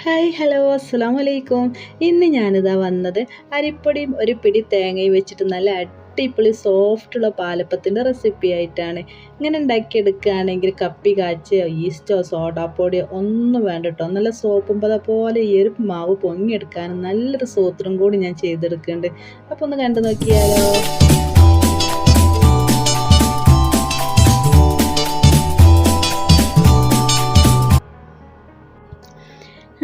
Hi hello അസ്സാം വലൈക്കും ഇന്ന് ഞാനിതാ വന്നത് അരിപ്പൊടിയും ഒരു പിടി തേങ്ങയും വെച്ചിട്ട് നല്ല അടിപൊളി സോഫ്റ്റുള്ള പാലപ്പത്തിന്റെ റെസിപ്പി ആയിട്ടാണ്. ഇങ്ങനെ ഉണ്ടാക്കിയെടുക്കുകയാണെങ്കിൽ കപ്പി കാച്ചിയോ ഈസ്റ്റോ സോഡാപ്പൊടിയോ ഒന്നും വേണ്ട കേട്ടോ നല്ല സോപ്പും പോലെ ഈ ഒരു മാവ് പൊങ്ങിയെടുക്കാനും നല്ലൊരു സൂത്രം കൂടി ഞാൻ ചെയ്തെടുക്കുന്നുണ്ട്. അപ്പോൾ ഒന്ന് കണ്ടു നോക്കിയാലോ.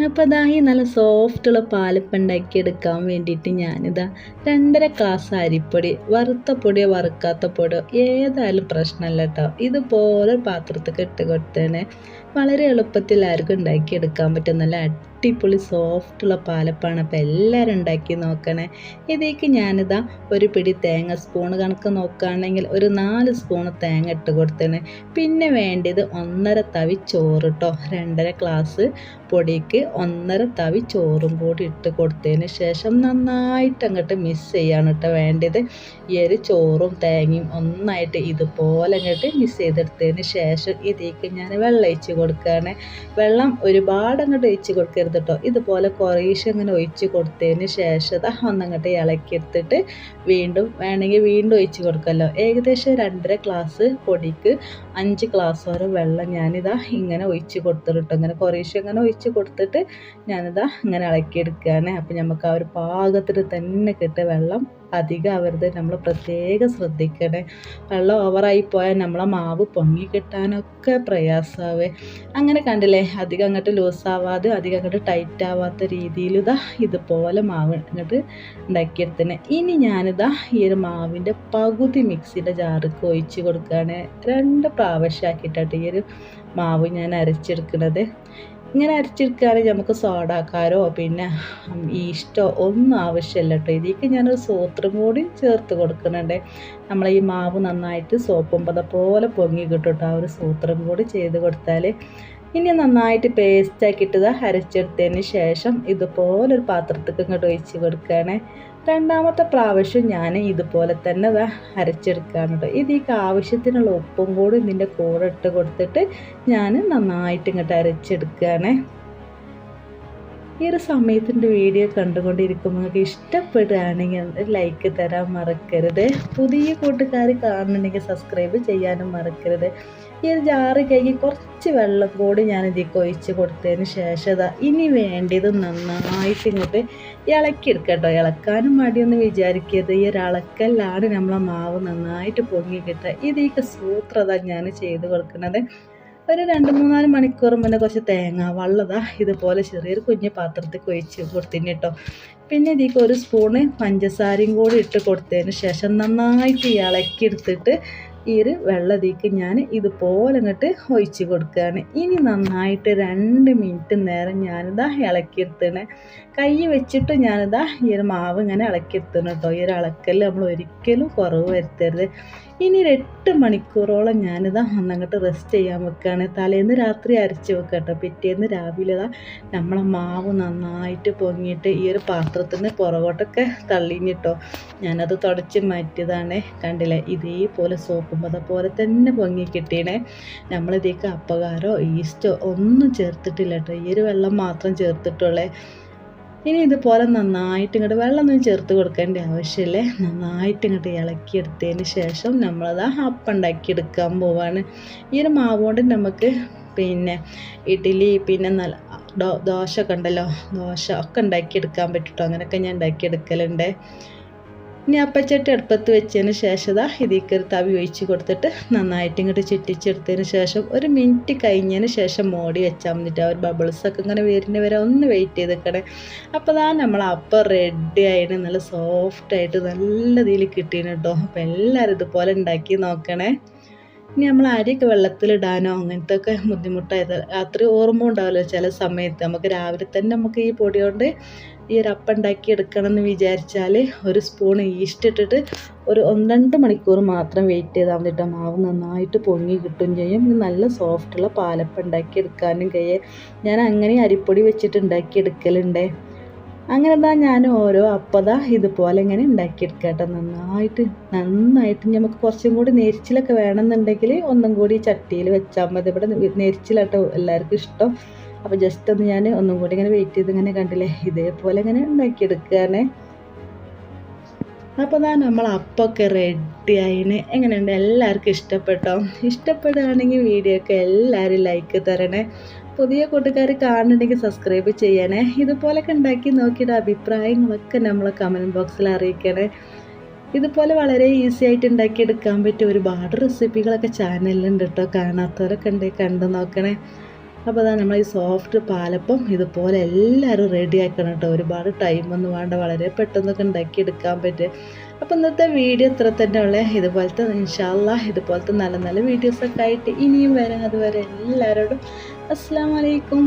അപ്പോൾ ഇതാ ഈ നല്ല സോഫ്റ്റുള്ള പാലപ്പം ഉണ്ടാക്കിയെടുക്കാൻ വേണ്ടിയിട്ട് ഞാനിതാ രണ്ടര ഗ്ലാസ് അരിപ്പൊടി വറുത്ത പൊടിയോ വറുക്കാത്ത പൊടിയോ ഏതായാലും പ്രശ്നമല്ല കേട്ടോ. ഇതുപോലെ പാത്രത്തിൽ ഇട്ട് കൊടുത്തേനെ വളരെ എളുപ്പത്തിൽ ആർക്കും ഉണ്ടാക്കിയെടുക്കാൻ പറ്റും. നല്ല അടിപൊളി സോഫ്റ്റുള്ള പാലപ്പാണ് അപ്പോൾ എല്ലാവരും ഉണ്ടാക്കി നോക്കണേ. ഇതിലേക്ക് ഞാനിതാ ഒരു പിടി തേങ്ങ സ്പൂൺ കണക്ക് നോക്കുകയാണെങ്കിൽ ഒരു നാല് സ്പൂൺ തേങ്ങ ഇട്ട് കൊടുത്തേനെ. പിന്നെ വേണ്ടത് ഒന്നര തവി ചോറ് കേട്ടോ രണ്ടര ഗ്ലാസ് പൊടിക്ക് ഒന്നര തവി ചോറും കൂടി ഇട്ട് കൊടുത്തതിന് ശേഷം നന്നായിട്ട് അങ്ങോട്ട് മിക്സ് ചെയ്യാണ് കേട്ടോ വേണ്ടത്. ഈ ഒരു ചോറും തേങ്ങയും ഒന്നായിട്ട് ഇതുപോലെ അങ്ങോട്ട് മിക്സ് ചെയ്തെടുത്തതിന് ശേഷം ഇതിലേക്ക് ഞാൻ വെള്ളം ഒഴിച്ച് കൊടുക്കുകയാണ്. വെള്ളം ഒരുപാട് അങ്ങോട്ട് ഒഴിച്ച് കൊടുക്കരുത് കേട്ടോ ഇതുപോലെ കുറേശ്ശെ അങ്ങനെ ഒഴിച്ച് കൊടുത്തതിന് ശേഷം ഒന്നങ്ങോട്ട് ഇളക്കിയെടുത്തിട്ട് വീണ്ടും വേണമെങ്കിൽ വീണ്ടും ഒഴിച്ച് കൊടുക്കല്ലോ. ഏകദേശം രണ്ടര ഗ്ലാസ് പൊടിക്ക് അഞ്ച് ഗ്ലാസ് വരെ വെള്ളം ഞാനിതാ ഇങ്ങനെ ഒഴിച്ച് കൊടുത്തിട്ടോ ഇങ്ങനെ കുറേശ്ശെ അങ്ങനെ ഒഴിച്ച് കൊടുത്തിട്ട് ഞാനിതാ ഇങ്ങനെ ഇളക്കിയെടുക്കുകയാണ്. അപ്പം നമുക്ക് ആ ഒരു പാകത്തിൽ തന്നെ കിട്ടിയ വെള്ളം അധികം ആവരുത് നമ്മൾ പ്രത്യേകം ശ്രദ്ധിക്കണേ. വെള്ളം ഓവറായി പോയാൽ നമ്മളെ മാവ് പൊങ്ങി കിട്ടാനൊക്കെ പ്രയാസമാവേ അങ്ങനെ കണ്ടില്ലേ അധികം അങ്ങോട്ട് ലൂസാവാതെ അധികം അങ്ങോട്ട് ടൈറ്റ് ആവാത്ത രീതിയിൽ ഇതാ ഇതുപോലെ മാവ് അങ്ങോട്ട് ഉണ്ടാക്കിയെടുത്തന്നെ. ഇനി ഞാനിതാ ഈ ഒരു മാവിന്റെ പകുതി മിക്സിയുടെ ജാർക്ക് ഒഴിച്ച് കൊടുക്കുകയാണ് രണ്ട് പ്രാവശ്യമാക്കിയിട്ടാണ് ഈ ഒരു മാവ് ഞാൻ അരച്ചെടുക്കുന്നത് ഇങ്ങനെ അരച്ചെടുക്കുകയാണെങ്കിൽ നമുക്ക് സോഡാക്കാരോ പിന്നെ ഈസ്റ്റോ ഒന്നും ആവശ്യമില്ല കേട്ടോ. ഇതിലേക്ക് ഞാനൊരു സോത്രം കൂടി ചേർത്ത് കൊടുക്കുന്നുണ്ട്. നമ്മൾ ഈ മാവ് നന്നായിട്ട് സോപ്പും പത പോലെ പൊങ്ങി കിട്ടും കേട്ടോ. ആ ഒരു സൂത്രം കൂടി ചെയ്ത് കൊടുത്താൽ ഇനി നന്നായിട്ട് പേസ്റ്റാക്കിയിട്ട് അരച്ചെടുത്തതിന് ശേഷം ഇതുപോലൊരു പാത്രത്തേക്ക് ഇങ്ങോട്ട് ഒഴിച്ച് കൊടുക്കുകയാണ്. രണ്ടാമത്തെ പ്രാവശ്യം ഞാൻ ഇതുപോലെ തന്നെ ഇതാ അരച്ചെടുക്കുകയാണ് കേട്ടോ ഇതിക്ക് ആവശ്യത്തിനുള്ള ഉപ്പും കൂടി ഇതിന്റെ കൂടെ ഇട്ട് കൊടുത്തിട്ട് ഞാൻ നന്നായിട്ട് ഇങ്ങോട്ട് അരച്ചെടുക്കുകയാണ്. ഈ ഒരു സമയത്തിന്റെ വീഡിയോ കണ്ടുകൊണ്ടിരിക്കുമ്പോൾ നിങ്ങൾക്ക് ഇഷ്ടപ്പെടുകയാണെങ്കിൽ ലൈക്ക് തരാൻ മറക്കരുത്. പുതിയ കൂട്ടുകാർ കാണണമെങ്കിൽ സബ്സ്ക്രൈബ് ചെയ്യാനും മറക്കരുത്. ഈ ഒരു ജാറ് കഴുകി കുറച്ച് വെള്ളം കൂടി ഞാൻ ഇതിലേക്ക് ഒഴിച്ച് കൊടുത്തതിന് ശേഷം ഇനി വേണ്ടത് നന്നായിട്ട് ഇങ്ങോട്ട് ഇളക്കിയെടുക്കുക കേട്ടോ. ഇളക്കാനും മടിയൊന്നും വിചാരിക്കരുത്. ഈ ഒരു ഇളക്കലാണ് നമ്മളെ മാവ് നന്നായിട്ട് പൊങ്ങി കിട്ടുക. ഇതിലേക്ക് സൂത്രത ഞാൻ ചെയ്ത് കൊടുക്കുന്നത്. ഒരു രണ്ട് മൂന്നാൽ മണിക്കൂർ മുന്നേ കുറച്ച് തേങ്ങ വള്ളതാ ഇതുപോലെ ചെറിയൊരു കുഞ്ഞ് പാത്രത്തിൽ ഒഴിച്ച് കൊടുത്തിന് കേട്ടോ. പിന്നെ ഇതിലേക്ക് ഒരു സ്പൂണ് പഞ്ചസാരയും കൂടി ഇട്ട് കൊടുത്തതിന് ശേഷം നന്നായിട്ട് ഇളക്കിയെടുത്തിട്ട് ഈ ഒരു വെള്ളതിക്ക് ഞാൻ ഇതുപോലെ അങ്ങോട്ട് ഒഴിച്ച് കൊടുക്കുകയാണ്. ഇനി നന്നായിട്ട് രണ്ട് മിനിറ്റ് നേരം ഞാനിതാ ഇളക്കിയെടുത്തണ് കൈ വെച്ചിട്ട് ഞാനിതാ ഈ ഒരു മാവ് ഇങ്ങനെ ഇളക്കിയെടുത്തണം കേട്ടോ. ഈ ഒരു ഇളക്കൽ നമ്മൾ ഒരിക്കലും കുറവ് വരുത്തരുത്. ഇനി ഒരു എട്ട് മണിക്കൂറോളം ഞാനിതാ ഒന്നങ്ങോട്ട് റെസ്റ്റ് ചെയ്യാൻ വെക്കുകയാണ് തലേന്ന് രാത്രി അരച്ച് വെക്കുക കേട്ടോ പിറ്റേന്ന് രാവിലെ ഇതാ നമ്മളെ മാവ് നന്നായിട്ട് പൊങ്ങിയിട്ട് ഈ ഒരു പാത്രത്തിൽ നിന്ന് പുറകോട്ടൊക്കെ തള്ളിഞ്ഞിട്ടോ ഞാനത് തുടച്ച് മാറ്റിയതാണ്. കണ്ടില്ലേ? ഇതേപോലെ സോപ്പുമ്പത പത പോലെ തന്നെ പൊങ്ങി കിട്ടിയണേ നമ്മളിതേക്ക് അപ്പകാരോ ഈസ്റ്റോ ഒന്നും ചേർത്തിട്ടില്ല കേട്ടോ ഈ ഒരു വെള്ളം മാത്രം ചേർത്തിട്ടുള്ളേ. ഇനി ഇതുപോലെ നന്നായിട്ട് ഇങ്ങോട്ട് വെള്ളമൊന്നും ചേർത്ത് കൊടുക്കേണ്ട ആവശ്യമില്ലേ. നന്നായിട്ട് ഇങ്ങോട്ട് ഇളക്കിയെടുത്തതിന് ശേഷം നമ്മളത് അപ്പം ഉണ്ടാക്കിയെടുക്കാൻ പോവാണ്. ഈ ഒരു മാവ് കൊണ്ട് നമുക്ക് പിന്നെ ഇഡ്ഡലി പിന്നെ നല്ല ദോശ ഒക്കെ ഉണ്ടല്ലോ. ദോശ ഒക്കെ ഉണ്ടാക്കിയെടുക്കാൻ പറ്റും അങ്ങനെയൊക്കെ ഞാൻ ഉണ്ടാക്കിയെടുക്കലുണ്ട്. ഇനി അപ്പച്ചട്ടി അടുപ്പത്ത് വെച്ചതിന് ശേഷം ഇതാ ഇതിലേക്ക് ഒരു തവി ഒഴിച്ച് കൊടുത്തിട്ട് നന്നായിട്ട് ഇങ്ങോട്ട് ചുറ്റിച്ചെടുത്തതിന് ശേഷം ഒരു മിനിറ്റ് കഴിഞ്ഞതിന് ശേഷം മോടി വെച്ചാൽ മതിട്ട് ആ ഒരു ബബിൾസൊക്കെ ഇങ്ങനെ വരുന്ന വരെ ഒന്ന് വെയിറ്റ് ചെയ്ത് നിൽക്കണേ അപ്പോൾ അതാ നമ്മൾ അപ്പം റെഡി ആയിട്ട് നല്ല സോഫ്റ്റായിട്ട് നല്ല ഇതിൽ കിട്ടിയിന് കേട്ടോ അപ്പോൾ എല്ലാവരും ഇതുപോലെ ഉണ്ടാക്കി നോക്കണേ. ഇനി നമ്മൾ അരിയൊക്കെ വെള്ളത്തിലിടാനോ അങ്ങനത്തെ ഒക്കെ ബുദ്ധിമുട്ടായത് രാത്രി ഓർമ്മ ഉണ്ടാവില്ല ചില സമയത്ത്. നമുക്ക് രാവിലെ തന്നെ നമുക്ക് ഈ പൊടി കൊണ്ട് ഈ ഒരു അപ്പം ഉണ്ടാക്കി എടുക്കണം എന്ന് വിചാരിച്ചാൽ ഒരു സ്പൂൺ ഈസ്റ്റ് ഇട്ടിട്ട് ഒരു ഒന്ന് രണ്ട് മണിക്കൂർ മാത്രം വെയിറ്റ് ചെയ്താൽ മതി മാവ് നന്നായിട്ട് പൊങ്ങി കിട്ടും ചെയ്യും. നല്ല സോഫ്റ്റുള്ള പാലപ്പം ഉണ്ടാക്കി എടുക്കാനും കഴിയും. ഞാൻ അങ്ങനെ അരിപ്പൊടി വെച്ചിട്ട് ഉണ്ടാക്കി എടുക്കലുണ്ട്. അങ്ങനെ എന്താ ഞാൻ ഓരോ അപ്പതാ ഇതുപോലെ ഇങ്ങനെ ഉണ്ടാക്കിയെടുക്കുക കേട്ടോ നന്നായിട്ട് നന്നായിട്ട് നമുക്ക് കുറച്ചും കൂടി നെരിച്ചിലൊക്കെ വേണമെന്നുണ്ടെങ്കിൽ ഒന്നും കൂടി ചട്ടിയിൽ വെച്ചാൽ മതി. ഇവിടെ നെരിച്ചിലാട്ടോ എല്ലാവർക്കും ഇഷ്ടം. അപ്പോൾ ജസ്റ്റ് ഒന്ന് ഞാൻ ഒന്നും കൂടി ഇങ്ങനെ വെയിറ്റ് ചെയ്ത് ഇങ്ങനെ കണ്ടില്ലേ ഇതേപോലെ ഇങ്ങനെ ഉണ്ടാക്കിയെടുക്കുകയാണ് അപ്പോൾ ഞാൻ നമ്മൾ അപ്പമൊക്കെ റെഡി ആയിന്. എങ്ങനെയുണ്ട്? എല്ലാവർക്കും ഇഷ്ടപ്പെട്ടോ? ഇഷ്ടപ്പെടുകയാണെങ്കിൽ വീഡിയോ ഒക്കെ എല്ലാവരും ലൈക്ക് തരണേ. പുതിയ കൂട്ടുകാർ കാണുന്നുണ്ടെങ്കിൽ സബ്സ്ക്രൈബ് ചെയ്യണേ. ഇതുപോലൊക്കെ ഉണ്ടാക്കി നോക്കിയിട്ട് അഭിപ്രായങ്ങളൊക്കെ നമ്മളെ കമന്റ് ബോക്സിൽ അറിയിക്കണേ. ഇതുപോലെ വളരെ ഈസി ആയിട്ട് ഉണ്ടാക്കിയെടുക്കാൻ പറ്റിയ ഒരുപാട് റെസിപ്പികളൊക്കെ ചാനലിലുണ്ട് കേട്ടോ കാണാത്തവരൊക്കെ ഉണ്ടെങ്കിൽ കണ്ടു നോക്കണേ. അപ്പോൾ അതാ നമ്മൾ ഈ സോഫ്റ്റ് പാലപ്പം ഇതുപോലെ എല്ലാവരും റെഡി ആക്കണം കേട്ടോ ഒരുപാട് ടൈമൊന്നും വേണ്ട. വളരെ പെട്ടെന്നൊക്കെ ഉണ്ടാക്കിയെടുക്കാൻ പറ്റും. അപ്പോൾ ഇന്നത്തെ വീഡിയോ ഇത്ര തന്നെ ഉള്ളേ. ഇതുപോലത്തെ ഇൻഷാല്ല ഇതുപോലത്തെ നല്ല നല്ല വീഡിയോസൊക്കെ ആയിട്ട് ഇനിയും വരാം. അതുവരെ എല്ലാവരോടും അസ്സാം വലൈക്കും